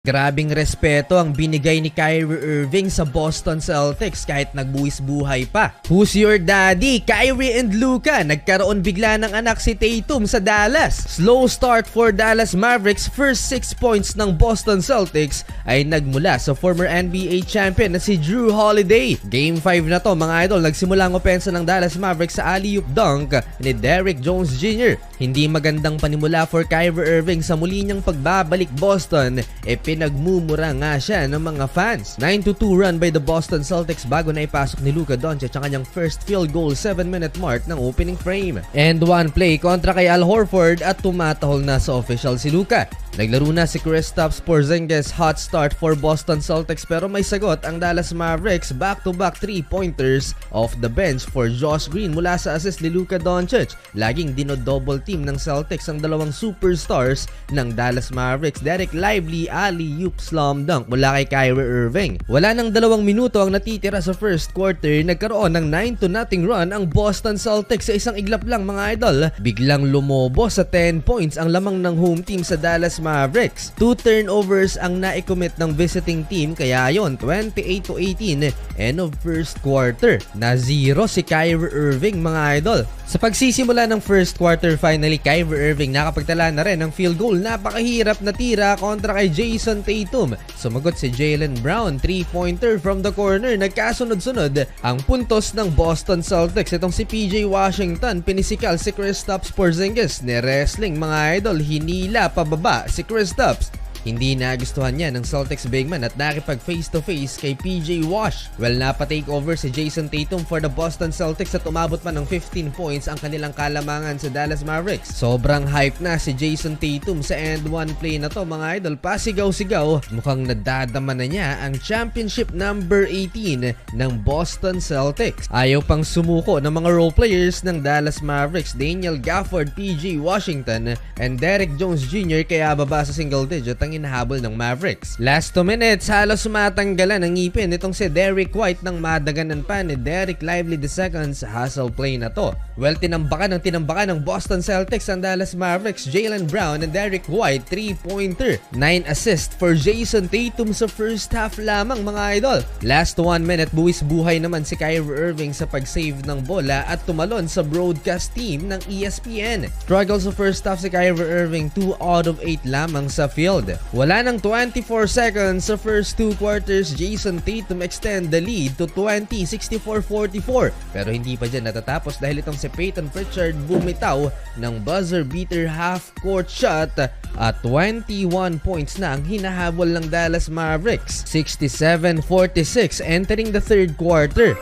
Grabing respeto ang binigay ni Kyrie Irving sa Boston Celtics kahit nagbuwis buhay pa. Who's your daddy? Kyrie and Luka. Nagkaroon bigla ng anak si Tatum sa Dallas. Slow start for Dallas Mavericks. First 6 points ng Boston Celtics ay nagmula sa former NBA champion na si Drew Holiday. Game 5 na to mga idol. Nagsimula ang opensa ng Dallas Mavericks sa alley-oop dunk ni Derrick Jones Jr. Hindi magandang panimula for Kyrie Irving sa muli niyang pagbabalik Boston. E pinagmumura nga siya ng mga fans. 9-2 run by the Boston Celtics bago na ipasok ni Luka Doncic ang kanyang first field goal 7-minute mark ng opening frame. And one play kontra kay Al Horford at tumatahol na sa official si Luka. Naglaro na si Kristaps Porzingis hot start for Boston Celtics pero may sagot ang Dallas Mavericks back-to-back 3-pointers off the bench for Josh Green mula sa assist ni Luka Doncic. Laging dino-double team ng Celtics ang dalawang superstars ng Dallas Mavericks. Derek Lively, alley-oop slam dunk mula kay Kyrie Irving. Wala nang dalawang minuto ang natitira sa first quarter, nagkaroon ng 9 to nothing run ang Boston Celtics sa isang iglap lang mga idol. Biglang lumobo sa 10 points ang lamang ng home team sa Dallas Mavericks. Two turnovers ang naicommit ng visiting team kaya yon 28 to 18 end of first quarter. Na zero si Kyrie Irving mga idol. Sa pagsisimula ng first quarter finally Kyrie Irving nakapagtala na rin ng field goal. Napakahirap na tira kontra kay Jason Tatum. Sumagot si Jalen Brown, 3-pointer from the corner. Nagkasunod-sunod ang puntos ng Boston Celtics. Itong si PJ Washington, pinisikal si Kristaps Porzingis. Ni-wrestling mga idol, hinila pababa si Kristaps. Hindi nagustuhan niya ng Celtics big man at nakipag face to face kay PJ Wash. Well, napa-take over si Jason Tatum for the Boston Celtics at umabot pa ng 15 points ang kanilang kalamangan sa Dallas Mavericks. Sobrang hype na si Jason Tatum sa end one play na to mga idol. Pasigaw-sigaw, mukhang nadadama na niya ang championship number 18 ng Boston Celtics. Ayaw pang sumuko ng mga role players ng Dallas Mavericks, Daniel Gafford, PJ Washington, and Derek Jones Jr. kaya baba sa single digit ang hinahabol ng Mavericks. Last 2 minutes, halos sumatanggalan ang ngipin itong si Derek White ng madaganan pa ni Derek Lively II sa hustle play na to. Well, tinambakan ng tinambakan ng Boston Celtics ang Dallas Mavericks, Jalen Brown and Derek White, 3-pointer. 9 assist for Jason Tatum sa first half lamang mga idol. Last 1 minute, buwis buhay naman si Kyrie Irving sa pag-save ng bola at tumalon sa broadcast team ng ESPN. Struggle sa first half si Kyrie Irving, 2 out of 8 lamang sa field. Wala nang 24 seconds sa first two quarters, Jason Tatum extend the lead to 20, 64-44. Pero hindi pa dyan natatapos dahil itong si Peyton Pritchard bumitaw ng buzzer beater half-court shot at 21 points na ang hinahabol ng Dallas Mavericks. 67-46 entering the third quarter.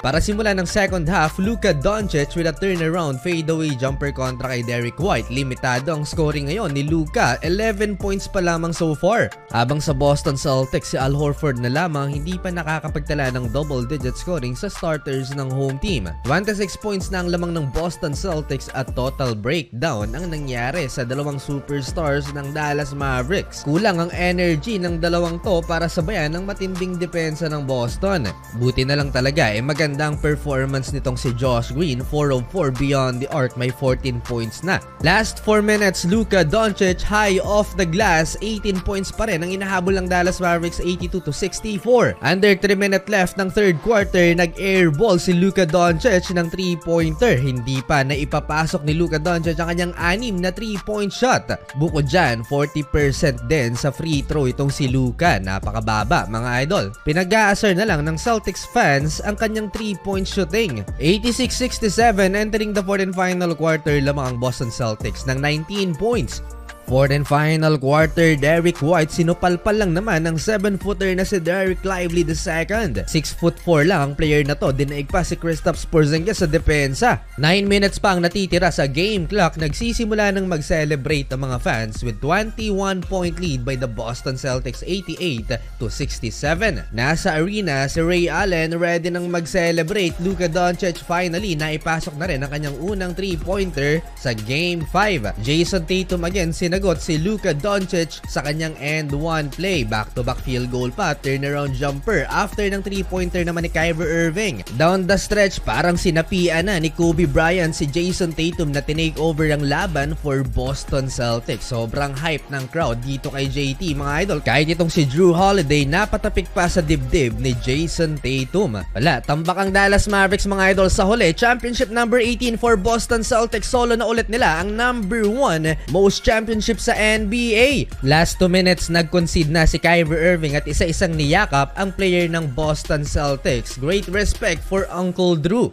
Para simula ng second half, Luka Doncic with a turnaround fadeaway jumper kontra kay Derek White. Limitado ang scoring ngayon ni Luka, 11 points pa lamang so far. Habang sa Boston Celtics, si Al Horford na lamang hindi pa nakakapagtala ng double-digit scoring sa starters ng home team. 26 points na ang lamang ng Boston Celtics at total breakdown ang nangyari sa dalawang superstars ng Dallas Mavericks. Kulang ang energy ng dalawang to para sabayan ng matinding depensa ng Boston. Buti na lang talaga eh magandang performance nitong si Josh Green, 4 of 4 beyond the arc, may 14 points na. Last 4 minutes, Luka Doncic high off the glass, 18 points pa rin ang inahabol ng Dallas Mavericks 82 to 64. Under 3 minute left ng third quarter, nag-airball si Luka Doncic ng 3-pointer. Hindi pa na ipapasok ni Luka Doncic ang kanyang anim na 3-point shot. Bukod dyan, 40% din sa free throw itong si Luka. Napakababa mga idol. Pinag-aasar na lang ng Celtics fans ang kanyang 3-point shooting. 86-67 entering the fourth and final quarter lamang ang Boston Celtics ng 19 points. Fourth and final quarter, Derek White sinupalpal lang naman ng 7-footer na si Derek Lively II. 6'4 lang ang player na to, dinaig pa si Kristaps Porzingis sa depensa. 9 minutes pa ang natitira sa game clock, nagsisimula ng mag-celebrate ang mga fans with 21 point lead by the Boston Celtics 88 to 67. Nasa arena si Ray Allen ready nang mag-celebrate. Luka Doncic finally naipasok na rin ang kanyang unang 3-pointer sa game 5. Jason Tatum again sinagot sinagot si Luka Doncic sa kanyang end one play. Back-to-back field goal pa, turnaround jumper after ng 3-pointer naman ni Kyrie Irving. Down the stretch, parang sinapian na ni Kobe Bryant si Jason Tatum na tinake over ang laban for Boston Celtics. Sobrang hype ng crowd dito kay JT mga idol. Kahit itong si Drew Holiday napatapik pa sa dibdib ni Jason Tatum. Wala, tambak ang Dallas Mavericks mga idol sa huli. Championship number 18 for Boston Celtics. Solo na ulit nila ang number 1 most championship sa NBA. Last 2 minutes nag-concede na si Kyrie Irving at isa-isang niyakap ang player ng Boston Celtics. Great respect for Uncle Drew.